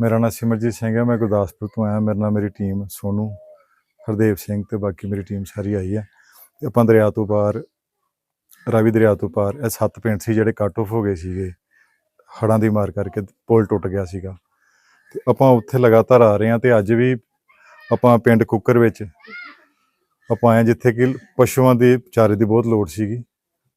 ਮੇਰਾ ਨਾਮ ਸਿਮਰਜੀਤ ਸਿੰਘ ਹੈ, ਮੈਂ ਗੁਰਦਾਸਪੁਰ ਤੋਂ ਆਇਆ, ਮੇਰੇ ਨਾਲ ਮੇਰੀ ਟੀਮ ਸੋਨੂ, ਹਰਦੇਵ ਸਿੰਘ ਤੇ ਬਾਕੀ ਮੇਰੀ ਟੀਮ ਸਾਰੀ ਆਈ ਹੈ। ਤੇ ਆਪਾਂ ਦਰਿਆ ਤੋਂ ਪਾਰ, ਰਾਵੀ ਦਰਿਆ ਤੋਂ ਪਾਰ, ਇਹ ਸੱਤ ਪਿੰਡ ਸੀ ਜਿਹੜੇ ਕੱਟ ਆਫ ਹੋ ਗਏ ਸੀਗੇ। ਹੜ੍ਹਾਂ ਦੀ ਮਾਰ ਕਰਕੇ ਪੁਲ ਟੁੱਟ ਗਿਆ ਸੀਗਾ। ਤੇ ਆਪਾਂ ਉੱਥੇ ਲਗਾਤਾਰ ਆ ਰਹੇ ਹਾਂ ਤੇ ਅੱਜ ਵੀ ਆਪਾਂ ਪਿੰਡ ਕੁੱਕਰ ਵਿੱਚ ਆਪਾਂ ਆਏ ਹਾਂ, ਜਿੱਥੇ ਕਿ ਪਸ਼ੂਆਂ ਦੇ, ਚਾਰੇ ਦੀ ਬਹੁਤ ਲੋੜ ਸੀਗੀ।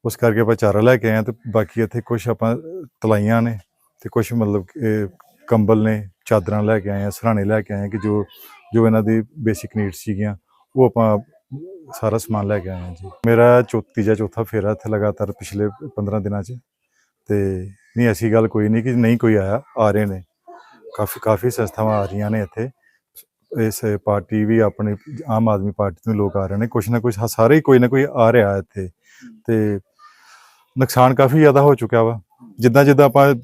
ਉਸ ਕਰਕੇ ਆਪਾਂ ਚਾਰਾ ਲੈ ਕੇ ਆਏ ਹਾਂ ਤੇ ਬਾਕੀ ਇੱਥੇ ਕੁਝ ਆਪਾਂ ਤਲਾਈਆਂ ਨੇ ਤੇ ਕੁਝ ਮਤਲਬ ਕਿ ਕੰਬਲ ਨੇ, ਚਾਦਰਾਂ ਲੈ ਕੇ ਆਏ ਆ, ਸਰਾਣੇ ਲੈ ਕੇ ਆਏ ਆ ਕਿ ਜੋ ਜੋ ਇਹਨਾਂ ਦੀ ਬੇਸਿਕ ਨੀਡਸ ਸੀਗੀਆਂ, ਉਹ ਆਪਾਂ ਸਾਰਾ ਸਮਾਨ ਲੈ ਕੇ ਆਏ ਆ ਜੀ। ਮੇਰਾ ਚੌਥੀ ਜਾਂ ਚੌਥਾ ਫੇਰਾ ਇੱਥੇ ਲਗਾਤਾਰ ਪਿਛਲੇ 15 ਦਿਨਾਂ 'ਚ। ਤੇ ਨਹੀਂ, ਐਸੀ ਗੱਲ ਕੋਈ ਨਹੀਂ ਕਿ ਨਹੀਂ ਕੋਈ ਆਇਆ, ਆ ਰਹੇ ਨੇ। ਕਾਫੀ ਕਾਫੀ ਸੰਸਥਾਵਾਂ ਆ ਰਹੀਆਂ ਨੇ ਇੱਥੇ। ਇਸ ਪਾਰਟੀ ਵੀ ਆਪਣੀ ਆਮ ਆਦਮੀ ਪਾਰਟੀ ਤੋਂ ਲੋਕ ਆ ਰਹੇ ਨੇ। ਕੁਛ ਨਾ ਕੁਛ ਸਾਰੇ ਹੀ ਕੋਈ ਨਾ ਕੋਈ ਆ ਰਿਹਾ ਇੱਥੇ। ਤੇ ਨੁਕਸਾਨ ਕਾਫੀ ਜ਼ਿਆਦਾ ਹੋ ਚੁੱਕਿਆ ਵਾ। ਜਿੱਦਾਂ ਜਿੱਦਾਂ ਆਪਾਂ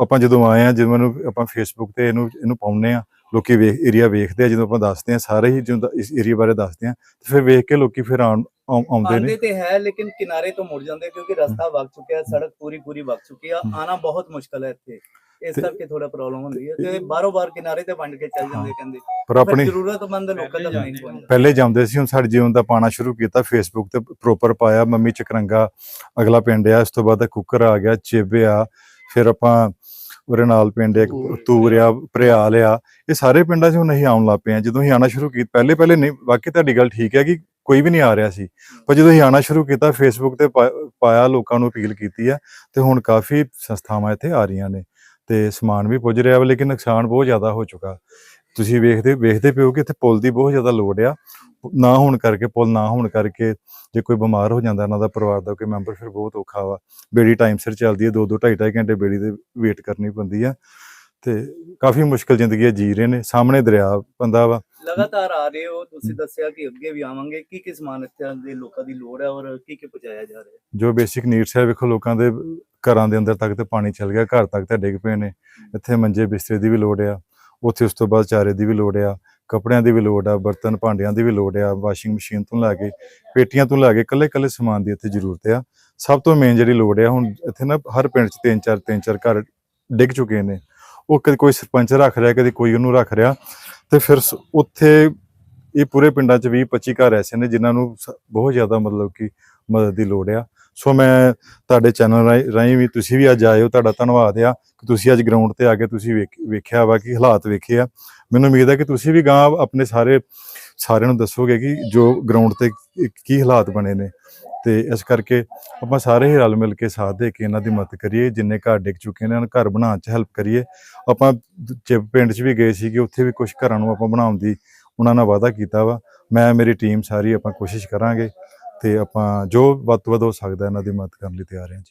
ਆਪਾਂ ਜਦੋਂ ਆਏ ਆ ਜਦੋਂ ਨੂੰ ਆਪਾਂ ਫੇਸਬੁੱਕ ਤੇ ਇਹਨੂੰ ਇਹਨੂੰ ਪਾਉਂਦੇ ਆ ਲੋਕੀ ਵੇਖ ਏਰੀਆ ਵੇਖਦੇ ਆ ਜਦੋਂ ਆਪਾਂ ਦੱਸਦੇ ਆ ਸਾਰੇ ਹੀ ਜਦੋਂ ਇਸ ਏਰੀਆ ਬਾਰੇ ਦੱਸਦੇ ਆ ਤੇ ਫਿਰ ਵੇਖ ਕੇ ਲੋਕੀ ਫਿਰ ਆਉਂਦੇ ਨੇ। ਆਉਂਦੇ ਤੇ ਹੈ ਲੇਕਿਨ ਕਿਨਾਰੇ ਤੋਂ ਮੁੜ ਜਾਂਦੇ ਕਿਉਂਕਿ ਰਸਤਾ ਵਗ ਚੁੱਕਿਆ ਸੜਕ ਪੂਰੀ ਪੂਰੀ ਵਗ ਚੁੱਕੀ ਆ। ਆਣਾ ਬਹੁਤ ਮੁਸ਼ਕਲ ਹੈ ਇੱਥੇ। ਇਸ ਕਰਕੇ ਥੋੜਾ ਪ੍ਰੋਬਲਮ ਹੁੰਦੀ ਹੈ ਤੇ ਬਾਰੋ ਬਾਰ ਕਿਨਾਰੇ ਤੇ ਵੰਡ ਕੇ ਚੱਲ ਜਾਂਦੇ ਕਹਿੰਦੇ। ਪਰ ਪਰ ਆਪਣੀ ਜ਼ਰੂਰਤਮੰਦ ਲੋਕਾਂ ਤੱਕ ਨਹੀਂ ਪਹੁੰਚਦਾ ਪਹਿਲੇ ਜਾਂਦੇ ਸੀ ਹੁਣ ਸਾਡੇ ਜੀਵਨ ਦਾ ਪਾਣਾ ਸ਼ੁਰੂ ਕੀਤਾ ਫੇਸਬੁੱਕ ਤੇ ਪ੍ਰੋਪਰ ਪਾਇਆ ਮੰਮੀ ਚਕਰੰਗਾ ਅਗਲਾ ਪਿੰਡ ਆ ਇਸ ਤੋਂ ਬਾਅਦ ਕੁੱਕਰ ਆ ਗਿਆ ਚੇਬੇ ਆ ਫਿਰ ਆਪਾਂ ਨਾਲ ਪਿੰਡ ਇੱਕ ਤੂਰਿਆ ਭਰਿਆਲ ਆ। ਇਹ ਸਾਰੇ ਪਿੰਡਾਂ 'ਚ ਹੁਣ ਅਸੀਂ ਆਉਣ ਲੱਗ ਪਏ ਆ ਜਦੋਂ ਅਸੀਂ ਆਣਾ ਸ਼ੁਰੂ ਕੀਤਾ ਪਹਿਲੇ ਪਹਿਲੇ ਨਹੀਂ ਵਾਕਈ ਤੁਹਾਡੀ ਗੱਲ ਠੀਕ ਹੈ ਕਿ ਕੋਈ ਵੀ ਨਹੀਂ ਆ ਰਿਹਾ ਸੀ। ਪਰ ਜਦੋਂ ਅਸੀਂ ਆਣਾ ਸ਼ੁਰੂ ਕੀਤਾ ਫੇਸਬੁੱਕ ਤੇ ਪਾਇਆ ਲੋਕਾਂ ਨੂੰ ਅਪੀਲ ਕੀਤੀ ਆ ਤੇ ਹੁਣ ਕਾਫੀ ਸੰਸਥਾਵਾਂ ਇੱਥੇ ਆ ਰਹੀਆਂ ਨੇ ਤੇ ਸਮਾਨ ਵੀ ਪੁੱਜ ਰਿਹਾ ਵਾ ਲੇਕਿਨ ਨੁਕਸਾਨ ਬਹੁਤ ਜ਼ਿਆਦਾ ਹੋ ਚੁੱਕਾ। ਤੁਸੀਂ ਵੇਖਦੇ ਵੇਖਦੇ ਪਿਓ ਕਿ ਇੱਥੇ ਪੁਲ ਦੀ ਬਹੁਤ ਜ਼ਿਆਦਾ ਲੋੜ ਆ। ਨਾ ਹੋਣ ਕਰਕੇ ਪੁਲ ਨਾ ਹੋਣ ਕਰਕੇ ਜੇ ਕੋਈ ਬਿਮਾਰ ਹੋ ਜਾਂਦਾ ਇਹਨਾਂ ਦਾ ਪਰਿਵਾਰ ਦਾ ਕੋਈ ਮੈਂਬਰ ਫਿਰ ਬਹੁਤ ਔਖਾ ਵਾ। ਬੇੜੀ ਟਾਈਮ ਸਿਰ ਚੱਲਦੀ ਹੈ 2 2 2.5 2.5 ਘੰਟੇ ਬੇੜੀ ਦੇ ਵੇਟ ਕਰਨੀ ਪੈਂਦੀ ਆ। ਤੇ ਕਾਫੀ ਮੁਸ਼ਕਲ ਜ਼ਿੰਦਗੀ ਜੀ ਰਹੇ ਨੇ। ਸਾਹਮਣੇ ਦਰਿਆ ਪੰਦਾ ਵਾ। ਲਗਾਤਾਰ ਆ ਰਹੇ ਹੋ। ਤੁਸੀਂ ਦੱਸਿਆ ਕਿ ਅੱਗੇ ਵੀ ਆਵਾਂਗੇ। ਕੀ ਕੀ ਸਮਾਨ ਇੱਥੇ ਦੇ ਲੋਕਾਂ ਦੀ ਲੋੜ ਹੈ ਔਰ ਕੀ ਕੀ ਪਹੁੰਚਾਇਆ ਜਾ ਰਿਹਾ? ਹੈ ਜੋ ਬੇਸਿਕ ਨੀਡਸ ਹੈ ਵੇਖੋ ਲੋਕਾਂ ਦੇ ਘਰਾਂ ਦੇ ਅੰਦਰ ਤੱਕ ਤੇ ਪਾਣੀ ਚੱਲ ਗਿਆ। ਘਰ ਤੱਕ ਤਾਂ ਡਿੱਗ ਪਏ ਨੇ। ਇੱਥੇ ਮੰਜੇ ਬਿਸਤਰੇ ਦੀ ਵੀ ਲੋੜ ਆ। ਉੱਥੇ ਉਸ ਤੋਂ ਬਾਅਦ ਚਾਰੇ ਦੀ ਵੀ ਲੋੜ ਆ। ਕੱਪੜਿਆਂ ਦੀ ਵੀ ਲੋੜ ਆ, ਬਰਤਨ ਭਾਂਡਿਆਂ ਦੀ ਵੀ ਲੋੜ ਆ, ਵਾਸ਼ਿੰਗ ਮਸ਼ੀਨ ਤੋਂ ਲੈ ਕੇ ਪੇਟੀਆਂ ਤੋਂ ਲੈ ਕੇ ਕੱਲੇ ਕੱਲੇ ਸਮਾਨ ਦੀ ਇੱਥੇ ਜ਼ਰੂਰਤ ਆ। ਸਭ ਤੋਂ ਮੇਨ ਜਿਹੜੀ ਲੋੜ ਆ, ਹੁਣ ਇੱਥੇ ਨਾ ਹਰ ਪਿੰਡ 'ਚ ਤਿੰਨ ਚਾਰ ਤਿੰਨ ਚਾਰ ਘਰ ਡਿੱਗ ਚੁੱਕੇ ਨੇ। ਉਹ ਕਦੇ ਕੋਈ ਸਰਪੰਚ ਰੱਖ ਰਿਹਾ, ਕਦੇ ਕੋਈ ਉਹਨੂੰ ਰੱਖ ਰਿਹਾ, ਤੇ ਫਿਰ ਉੱਥੇ ਇਹ ਪੂਰੇ ਪਿੰਡਾਂ 'ਚ 20 25 ਘਰ ਐਸੇ ਨੇ ਜਿਨ੍ਹਾਂ ਨੂੰ ਬਹੁਤ ਜ਼ਿਆਦਾ ਮਤਲਬ ਕਿ ਮਦਦ ਦੀ ਲੋੜ ਆ। ਸੋ ਮੈਂ ਤੁਹਾਡੇ ਚੈਨਲ ਰਾਹੀਂ ਵੀ ਤੁਸੀਂ ਵੀ ਅੱਜ ਆਏ ਹੋ, ਤੁਹਾਡਾ ਧੰਨਵਾਦ ਆ ਕਿ ਤੁਸੀਂ ਅੱਜ ਗਰਾਊਂਡ ਤੇ ਆ ਕੇ ਤੁਸੀਂ ਵੇਖ- ਵੇਖਿਆ ਵਾ ਕਿ ਹਾਲਾਤ ਵੇਖੇ ਆ। ਮੈਨੂੰ ਉਮੀਦ ਹੈ ਕਿ ਤੁਸੀਂ ਵੀ ਗਾਂ ਆਪਣੇ ਸਾਰੇ ਸਾਰਿਆਂ ਨੂੰ ਦੱਸੋਗੇ ਕਿ ਜੋ ਗਰਾਊਂਡ ਤੇ ਕੀ- ਕੀ ਹਾਲਾਤ ਬਣੇ ਨੇ। ਤੇ ਇਸ ਕਰਕੇ ਆਪਾਂ ਸਾਰੇ ਹੀ ਰਲ ਮਿਲ ਕੇ ਸਾਥ ਦੇ ਕੇ ਇਹਨਾਂ ਦੀ ਮਦਦ ਕਰੀਏ, ਜਿੰਨੇ ਘਰ ਡਿੱਗ ਚੁੱਕੇ ਨੇ ਉਹਨਾਂ ਨੂੰ ਘਰ ਬਣਾਉਣ 'ਚ ਹੈਲਪ ਕਰੀਏ। ਆਪਾਂ ਚ ਪਿੰਡ 'ਚ ਵੀ ਗਏ ਸੀਗੇ, ਉੱਥੇ ਵੀ ਕੁਝ ਘਰਾਂ ਨੂੰ ਆਪਾਂ ਬਣਾਉਣ ਦੀ ਉਹਨਾਂ ਨਾਲ ਵਾਅਦਾ ਕੀਤਾ ਵਾ। ਮੈਂ, ਮੇਰੀ ਟੀਮ ਸਾਰੀ ਆਪਾਂ ਕੋਸ਼ਿਸ਼ ਕਰਾਂਗੇ। ਤੇ ਆਪਾਂ ਜੋ ਵੱਧ ਤੋਂ ਵੱਧ ਹੋ ਸਕਦਾ ਇਹਨਾਂ ਦੀ ਮਦਦ ਕਰਨ ਲਈ ਤਿਆਰ ਹਾਂ ਜੀ।